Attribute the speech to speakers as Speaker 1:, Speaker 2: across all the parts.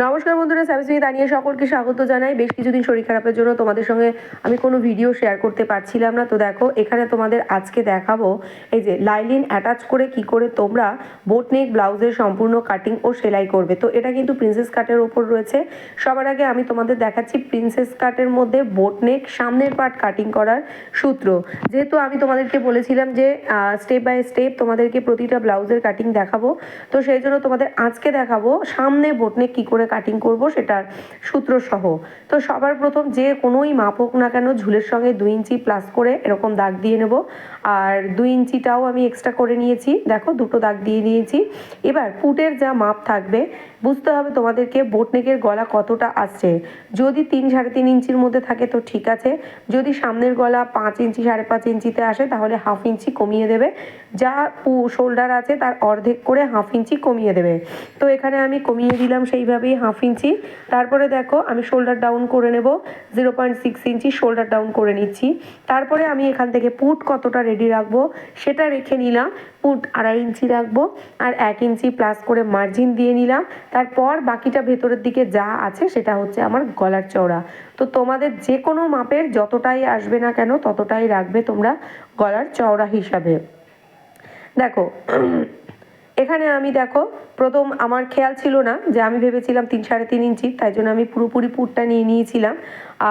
Speaker 1: নমস্কার বন্ধুরা সাবিসমি দাঁড়িয়ে সকলকে স্বাগত জানাই। বেশ কিছুদিন শরীর খারাপের জন্য তোমাদের সঙ্গে আমি কোনো ভিডিও শেয়ার করতে পারছিলাম না। তো দেখো, এখানে তোমাদের আজকে দেখাবো এই যে লাইলিন অ্যাটাচ করে কি করে তোমরা বোটনেক ব্লাউজের সম্পূর্ণ কাটিং ও সেলাই করবে। তো এটা কিন্তু প্রিন্সেস কাটের ওপর রয়েছে। সবার আগে আমি তোমাদের দেখাচ্ছি প্রিন্সেস কাটের মধ্যে বোটনেক সামনের পার্ট কাটিং করার সূত্র। যেহেতু আমি তোমাদেরকে বলেছিলাম যে স্টেপ বাই স্টেপ তোমাদেরকে প্রতিটা ব্লাউজের কাটিং দেখাবো, তো সেই জন্য তোমাদের আজকে দেখাবো সামনে বোটনেক কি করে কাটিং করব সেটার সূত্র সহ। তো সবার প্রথম যে কোনোই মাপ হোক না কেন ঝুলের সঙ্গে দুই ইঞ্চি প্লাস করে এরকম দাগ দিয়ে নেব। আর দুই ইঞ্চিটাও আমি এক্সট্রা করে নিয়েছি। দেখো দুটো দাগ দিয়ে নিয়েছি। এবার ফুটের যা মাপ থাকবে বুঝতে হবে তোমাদেরকে বোটনেকের গলা কতটা আসছে। যদি তিন সাড়ে তিন ইঞ্চির মধ্যে থাকে তো ঠিক আছে। যদি সামনের গলা পাঁচ ইঞ্চি, সাড়ে পাঁচ ইঞ্চিতে আসে তাহলে হাফ ইঞ্চি কমিয়ে দেবে। যা শোল্ডার আছে তার অর্ধেক করে হাফ ইঞ্চি কমিয়ে দেবে। তো এখানে আমি কমিয়ে দিলাম সেইভাবেই হাফ ইঞ্চি। তারপরে দেখো আমি শোল্ডার ডাউন করে নেব। Zero point six inch shoulder down করে নিচ্ছি। তারপরে আমি এখান থেকে পুট কতটা রেডি রাখব সেটা রেখে নিলাম। পুট আড়াই ইঞ্চি রাখব। আর এক ইঞ্চি প্লাস করে মার্জিন দিয়ে নিলাম। তারপর বাকিটা ভেতরের দিকে যা আছে সেটা হচ্ছে আমার গলার চওড়া। তো তোমাদের যে কোনো মাপের যতটাই আসবে না কেন ততটাই রাখবে তোমরা গলার চওড়া হিসাবে। দেখো, এখানে আমি দেখো, প্রথম আমার খেয়াল ছিল না যে আমি ভেবেছিলাম তিন সাড়ে তিন ইঞ্চি, তাই জন্য আমি পুরোপুরি পুরটা নিয়ে নিয়েছিলাম।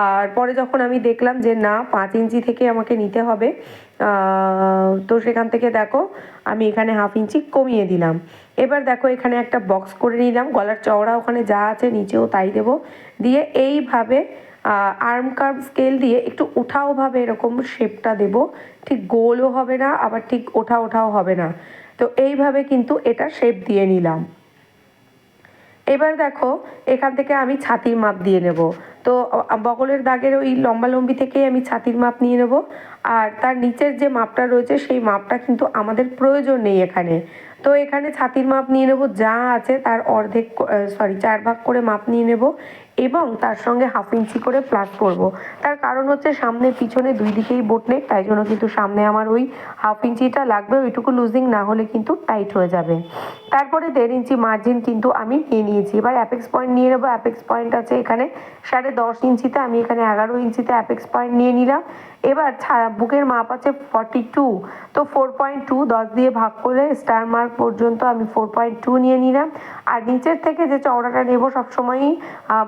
Speaker 1: আর পরে যখন আমি দেখলাম যে না, পাঁচ ইঞ্চি থেকে আমাকে নিতে হবে তো সেখান থেকে দেখো, আমি এখানে হাফ ইঞ্চি কমিয়ে দিলাম। এবার দেখো এখানে একটা বক্স করে নিলাম। গলার চওড়া ওখানে যা আছে নিচেও তাই দেবো। দিয়ে এইভাবে আর্ম কার্ভ স্কেল দিয়ে একটু উঠাওভাবে এরকম শেপটা দেব। ঠিক গোলও হবে না, আবার ঠিক ওঠা ওঠাও হবে না। তো এইভাবে কিন্তু এটা শেপ দিয়ে নিলাম। এবার দেখো, এখান থেকে আমি ছাতির মাপ দিয়ে নেব। তো বগলের দাগের ওই লম্বা লম্বি থেকেই আমি ছাতির মাপ নিয়ে নেব। আর তার নিচের যে মাপটা রয়েছে, সেই মাপটা কিন্তু আমাদের প্রয়োজন নেই এখানে। তো এখানে ছাতির মাপ নিয়ে নেব, যা আছে তার অর্ধেক সরি চার ভাগ করে মাপ নিয়ে নেব এবং তার সঙ্গে হাফ ইঞ্চি করে প্লাস করব। তার কারণ হচ্ছে সামনে পিছনে দুই দিকেই বোট নেক তাই জন্য কিন্তু সামনে আমার ওই হাফ ইঞ্চিটা লাগবে, ওইটুকু লুজিং না হলে কিন্তু টাইট হয়ে যাবে। তারপরে দেড় ইঞ্চি মার্জিন কিন্তু আমি নিয়ে নিয়েছি। এবার অ্যাপেক্স পয়েন্ট নিয়ে নেব অ্যাপেক্স পয়েন্ট আছে এখানে সাড়ে দশ ইঞ্চিতে, আমি এখানে এগারো ইঞ্চিতে অ্যাপেক্স পয়েন্ট নিয়ে নিলাম। এবার বুকের মাপ আছে ফর্টি টু তো ফোর পয়েন্ট টু দশ দিয়ে ভাগ করলে স্টার মার্ক পর্যন্ত আমি ফোর পয়েন্ট টু নিয়ে নিলাম। আর নিচের থেকে যে চওড়াটা নেব সবসময়ই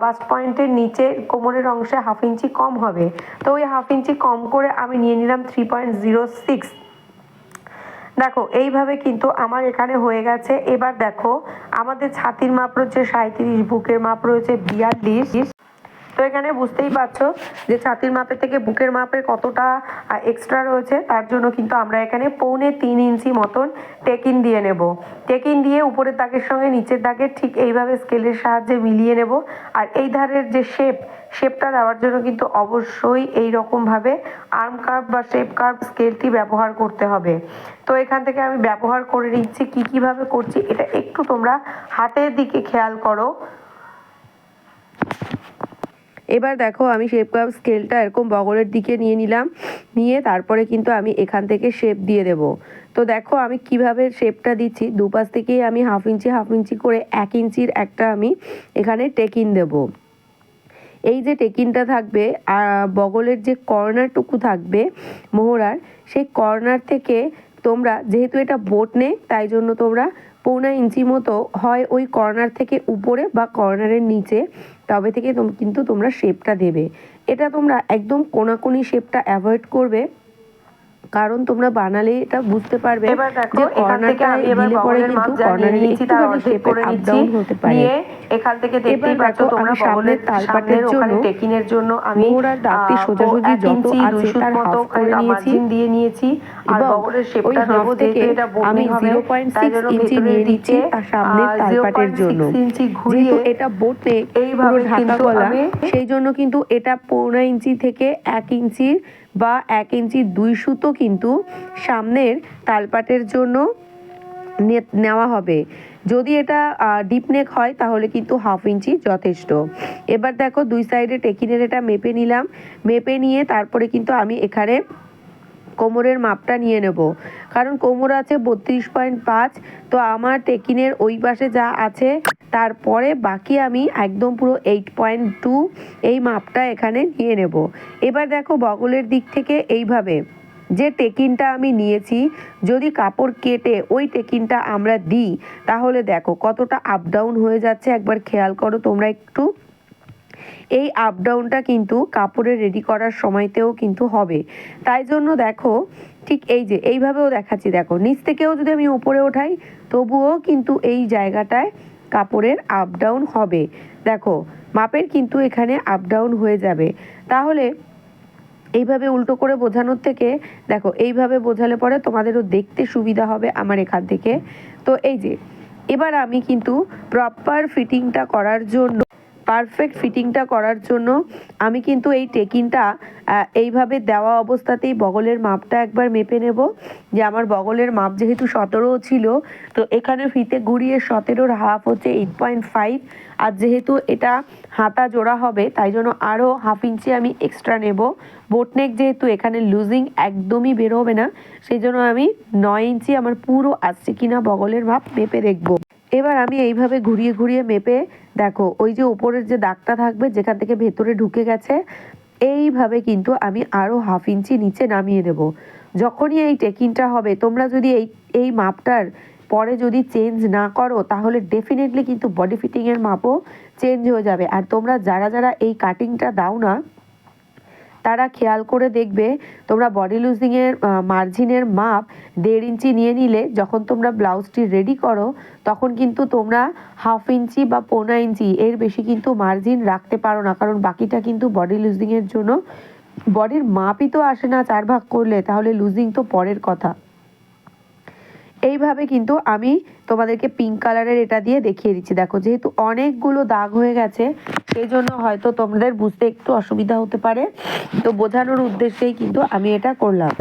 Speaker 1: বাস্ট পয়েন্টের নিচে কোমরের অংশে হাফ ইঞ্চি কম হবে। তো ওই হাফ ইঞ্চি কম করে আমি নিয়ে নিলাম থ্রি পয়েন্ট জিরো সিক্স দেখো, এইভাবে কিন্তু আমার এখানে হয়ে গেছে। এবার দেখো, আমাদের ছাতির মাপ রয়েছে সাঁত্রিশ বুকের মাপ রয়েছে বিয়াল্লিশ। তো এখানে বুঝতেই পারছ যে ছাতির মাপের থেকে বুকের মাপের কতটা এক্সট্রা রয়েছে, তার জন্য কিন্তু আমরা এখানে পৌনে তিন ইঞ্চি মতন টেকিন দিয়ে নেব। টেকিন দিয়ে উপরের দাগের সঙ্গে নিচের দাগের ঠিক এইভাবে স্কেলের সাহায্যে মিলিয়ে নেব। আর এই ধারের যে শেপ শেপটা দেওয়ার জন্য কিন্তু অবশ্যই এই রকমভাবে আর্ম কার্ভ বা শেপ কার্ভ স্কেলটি ব্যবহার করতে হবে। তো এখান থেকে আমি ব্যবহার করে নিচ্ছি, কী কীভাবে করছি, এটা একটু তোমরা হাতের দিকে খেয়াল করো। এবার দেখো আমি শেপ কাপ স্কেলটা এরকম বগলের দিকে নিয়ে নিলাম, নিয়ে তারপরে কিন্তু আমি এখান থেকে শেপ দিয়ে দেব। তো দেখো আমি কীভাবে শেপটা দিচ্ছি, দুপাশ থেকেই আমি হাফ ইঞ্চি হাফ ইঞ্চি করে এক ইঞ্চির একটা আমি এখানে টেকিন দেব। এই যে টেকিনটা থাকবে আর বগলের যে কর্নারটুকু থাকবে মোহরার, সেই কর্নার থেকে তোমরা, যেহেতু এটা বোট নেই, তাই জন্য তোমরা পৌনা ইঞ্চি মতো হয় ওই কর্নার থেকে উপরে বা কর্নারের নিচে তবে থেকে কিন্তু তোমরা শেপটা দেবে। এটা তোমরা একদম কোনাকুনি শেপটা অ্যাভয়েড করবে কারণ তোমরা বানালে এটা বুঝতে পারবে
Speaker 2: আমি এখান থেকে দেখতেই পাচ্ছ তোমরা তালপাটের টেকিনের জন্য
Speaker 1: দাগটি সোজাসুজি যত আছে তার হাফ করে নিয়েছি।
Speaker 2: দিয়ে নিয়েছি। আর বগলের শেপটা দেব
Speaker 1: থেকে
Speaker 2: এটা
Speaker 1: আমি 0.6 ইঞ্চি নিয়ে নিচ্ছি তার সামনে তালপাটের জন্য।
Speaker 2: ইঞ্চি
Speaker 1: এটা বোটে
Speaker 2: এইভাবে
Speaker 1: ঢাকা গলা সেই জন্য কিন্তু এটা পৌনা ইঞ্চি থেকে এক ইঞ্চির বা এক ইঞ্চি দুই সুতো কিন্তু সামনের তালপাটের জন্য নেওয়া হবে। যদি এটা ডিপ নেক হয় তাহলে কিন্তু হাফ ইঞ্চি যথেষ্ট। এবার দেখো দুই সাইডে টেকিনের এটা মেপে নিলাম। মেপে নিয়ে তারপরে কিন্তু আমি এখানে কোমরের মাপটা নিয়ে নেব। কারণ কোমর আছে বত্রিশ পয়েন্ট পাঁচ, তো আমার টেকিনের ওই পাশে যা আছে, তারপরে বাকি আমি একদম পুরো এইট পয়েন্ট টু এই মাপটা এখানে নিয়ে নেব। এবার দেখো বগলের দিক থেকে এইভাবে, যে টেকিনটা আমি নিয়েছি, যদি কাপড় কেটে ওই টেকিনটা আমরা দিই, তাহলে দেখো কতটা আপ ডাউন হয়ে যাচ্ছে। একবার খেয়াল করো তোমরা একটু। এই আপ ডাউনটা কিন্তু কাপড়ে রেডি করার সময়তেও কিন্তু হবে। তাই জন্য দেখো, ঠিক এই যে, এইভাবেও দেখাচ্ছি। দেখো, নিচ থেকেও যদি আমি উপরে ওঠাই, তবুও কিন্তু এই জায়গাটায় কাপড়ের আপ ডাউন হবে। দেখো, মাপের কিন্তু এখানে আপ ডাউন হয়ে যাবে। তাহলে এইভাবে উল্টো করে বোঝানোর থেকে, দেখো, এইভাবে বোঝালে পরে তোমাদেরও দেখতে সুবিধা হবে আমার এখান থেকে। তো এই যে, এবার আমি কিন্তু প্রপার ফিটিংটা করার জন্য পারফেক্ট ফিটিংটা করার জন্য আমি কিন্তু এই টেকিনটা এইভাবে দেওয়া অবস্থাতেই বগলের মাপটা একবার মেপে নেব। যে আমার বগলের মাপ যেহেতু সতেরো ছিল, তো এখানে ফিতে ঘুরিয়ে সতেরোর হাফ হচ্ছে এইট পয়েন্ট ফাইভ আর যেহেতু এটা হাতা জোড়া হবে, তাই জন্য আরও হাফ ইঞ্চি আমি এক্সট্রা নেব। বোটনেক যেহেতু এখানে লুজিং একদমই বেরোবে না, সেই জন্য আমি নয় ইঞ্চি আমার পুরো আসছে কিনা বগলের মাপ মেপে দেখব। এবার আমি এইভাবে ঘুরিয়ে ঘুরিয়ে মেপে দেখো, ওই যে ওপরের যে দাগটা থাকবে, যেখান থেকে ভেতরে ঢুকে গেছে, এইভাবে কিন্তু আমি আরও হাফ ইঞ্চি নিচে নামিয়ে দেব। যখনই এই টেকিংটা হবে, তোমরা যদি এই এই মাপটার পরে যদি চেঞ্জ না করো, তাহলে ডেফিনেটলি কিন্তু বডি ফিটিংয়ের মাপও চেঞ্জ হয়ে যাবে। আর তোমরা যারা যারা এই কাটিংটা দাও না তারা খেয়াল করে দেখবে তোমরা বডি লুজিংয়ের মার্জিনের মাপ দেড় ইঞ্চি নিয়ে নিলে, যখন তোমরা ব্লাউজটি রেডি করো, তখন কিন্তু তোমরা হাফ ইঞ্চি বা পোনা ইঞ্চি এর বেশি কিন্তু মার্জিন রাখতে পারো না। কারণ বাকিটা কিন্তু বডি লুজিংয়ের জন্য বডির মাপই তো আসে না চার ভাগ করলে, তাহলে লুজিং তো পরের কথা। এইভাবে কিন্তু আমি তোমাদেরকে পিঙ্ক কালারের এটা দিয়ে দেখিয়ে দিচ্ছি। দেখো, যেহেতু অনেকগুলো দাগ হয়ে গেছে সেই জন্য হয়তো তোমাদের বুঝতে একটু অসুবিধা হতে পারে। তো বোঝানোর উদ্দেশ্যেই কিন্তু আমি এটা করলাম।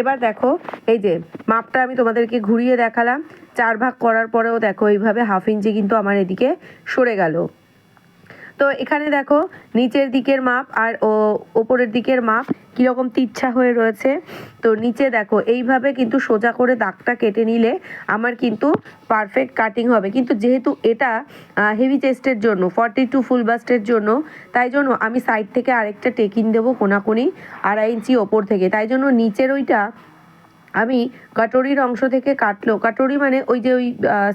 Speaker 1: এবার দেখো, এই যে মাপটা আমি তোমাদেরকে ঘুরিয়ে দেখালাম। চার ভাগ করার পরেও দেখো, এইভাবে হাফ ইঞ্চি কিন্তু আমার এদিকে সরে গেল। তো এখানে দেখো, নিচের দিকের মাপ আর ও ওপরের দিকের মাপ কীরকম তিচ্ছা হয়ে রয়েছে। তো নিচে দেখো, এইভাবে কিন্তু সোজা করে দাগটা কেটে নিলে আমার কিন্তু পারফেক্ট কাটিং হবে। কিন্তু যেহেতু এটা হেভি চেস্টের জন্য ফর্টি টু ফুল বাস্টের জন্য, তাই জন্য আমি সাইড থেকে আরেকটা টেকিং দেবো কোনাকুনি আড়াই ইঞ্চি ওপর থেকে। তাই জন্য নিচের ওইটা আমি কাটোরির অংশ থেকে কাটলেও, কাটোরি মানে ওই যে ওই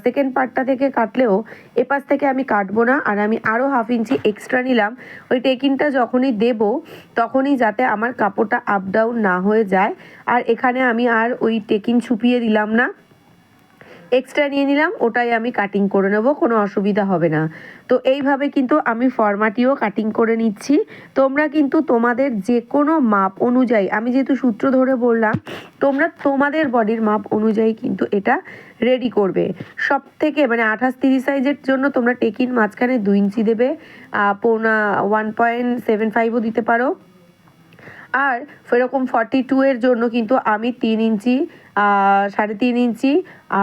Speaker 1: সেকেন্ড পার্টটা থেকে কাটলেও এপাশ থেকে আমি কাটবো না, আর আমি আরও হাফ ইঞ্চি এক্সট্রা নিলাম। ওই টেকিনটা যখনই দেব, তখনই যাতে আমার কাপড়টা আপ ডাউন না হয়ে যায়। আর এখানে আমি আর ওই টেকিন ছুপিয়ে দিলাম না। এক্সট্রা নিয়ে নিলাম, ওটাই আমি কাটিং করে নেব, কোনো অসুবিধা হবে না। তো এইভাবে কিন্তু আমি ফরমাটিও কাটিং করে নিচ্ছি। তোমরা কিন্তু তোমাদের যে কোনো মাপ অনুযায়ী, আমি যেহেতু সূত্র ধরে বললাম, তোমরা তোমাদের বডির মাপ অনুযায়ী কিন্তু এটা রেডি করবে। সব থেকে মানে আঠাশ তিরিশ সাইজের জন্য তোমরা টেকিন মাঝখানে দুই ইঞ্চি দেবে পৌনা ওয়ান পয়েন্ট সেভেন ফাইভও দিতে পারো। আর সেরকম ফর্টি টু এর জন্য কিন্তু আমি তিন ইঞ্চি সাড়ে তিন ইঞ্চি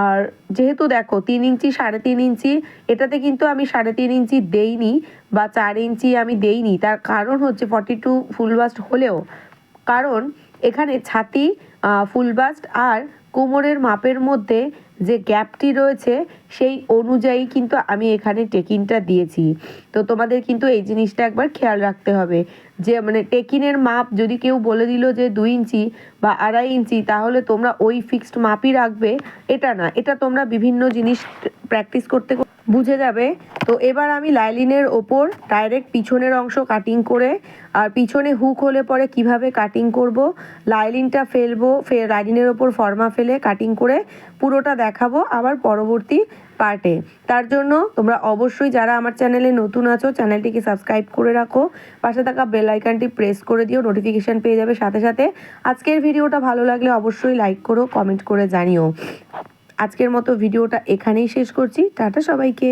Speaker 1: আর যেহেতু দেখো তিন ইঞ্চি, সাড়ে তিন ইঞ্চি, এটাতে কিন্তু আমি সাড়ে তিন ইঞ্চি দেইনি বা চার ইঞ্চি আমি দেইনি। তার কারণ হচ্ছে ফর্টি টু ফুল বাস্ট হলেও, কারণ এখানে ছাতি ফুল বাস্ট আর কোমরের মাপের মধ্যে যে গ্যাপটি রয়েছে সেই অনুযায়ী কিন্তু আমি এখানে টেকিনটা দিয়েছি। তো তোমাদের কিন্তু এই জিনিসটা একবার খেয়াল রাখতে হবে। যে মানে টেকিনের মাপ যদি কেউ বলে দিল যে দু ইঞ্চি বা আড়াই ইঞ্চি, তাহলে তোমরা ওই ফিক্সড মাপই রাখবে। এটা না, এটা তোমরা বিভিন্ন জিনিস প্র্যাকটিস করতে বুঝে যাবে। তো এবার আমি লাইলিনের ওপর ডাইরেক্ট পিছনের অংশ কাটিং করে আর পিছনে হুক হলে পরে কীভাবে কাটিং করব, লাইলিনটা ফেলব, ফে, লাইলিনের ওপর ফর্মা ফেলে কাটিং করে পুরোটা দেখাবো আবার পরবর্তী পার্টে তার জন্য তোমরা অবশ্যই যারা আমার চ্যানেলে নতুন আছো চ্যানেলটিকে সাবস্ক্রাইব করে রাখো। পাশে থাকা বেল প্রেস করে দিও নোটিফিকেশান পেয়ে যাবে সাথে সাথে। আজকের ভিডিওটা ভালো লাগলে অবশ্যই লাইক করো কমেন্ট করে জানিও। আজকের মতো ভিডিওটা এখানেই শেষ করছি। টাটা সবাইকে।